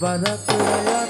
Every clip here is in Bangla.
বারাকুরায়ান মানুষ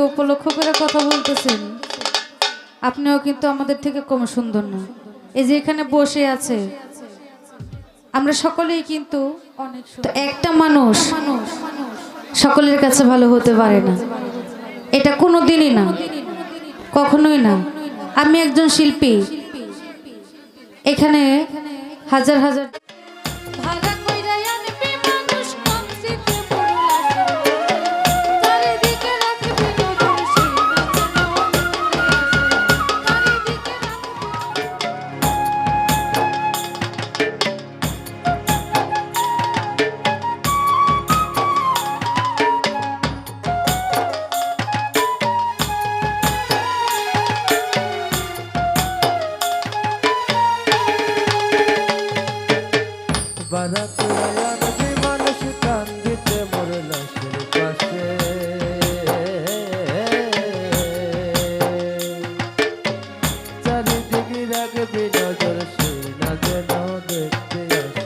দুইজনকে উপলক্ষ করে কথা বলতেছেন। আপনিও কিন্তু আমাদের থেকে কম সুন্দর না। এই যে এখানে বসে আছে, আমরা সকলেই কিন্তু একটা মানুষ সকলের কাছে ভালো হতে পারে না। এটা কোনো দিনই না, কখনোই না। আমি একজন শিল্পী। এখানে হাজার হাজার চারিদিকে নজর সেই না যেন দেখতে আসে।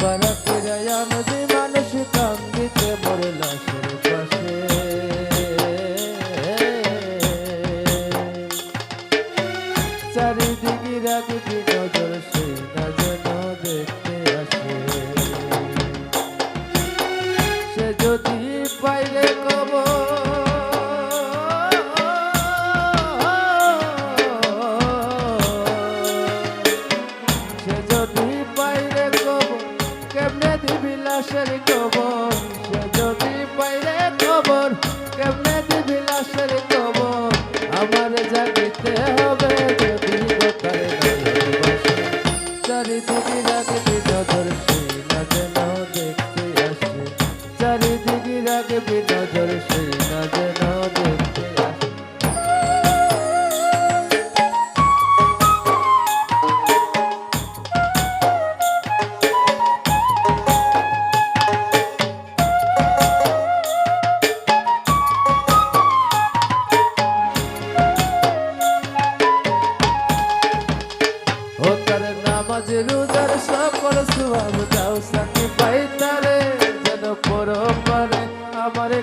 বারাকুরায়ান মানুষ কান্দিতে মোর লাশের পাশে। চারিদিকে রাখবি নজর সেই না যেন দেখতে আসে। সে যদি পাইলে সে লাশের কবর, সে যদি পাইলে খবর কেমনে দিবি লাশের কবর? আমার জাগিতে হবে যদি ভালোবাসে। চারিদিকে রাখবি নজর সেই না যেন দেখতে আসে। চারিদিকে রাখবি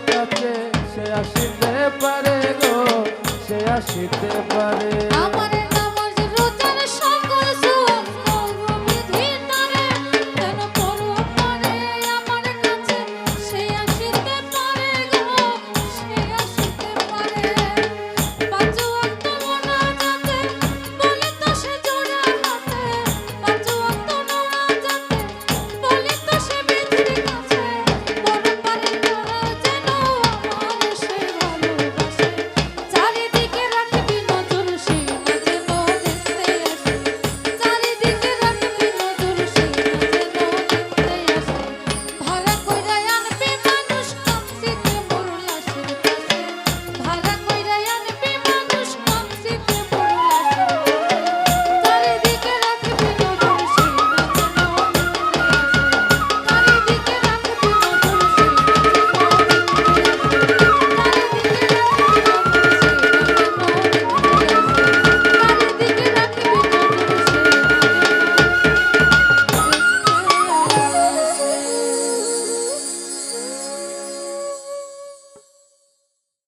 কাছে সে আসিতে পারে গো সে আসিতে পারে। আমার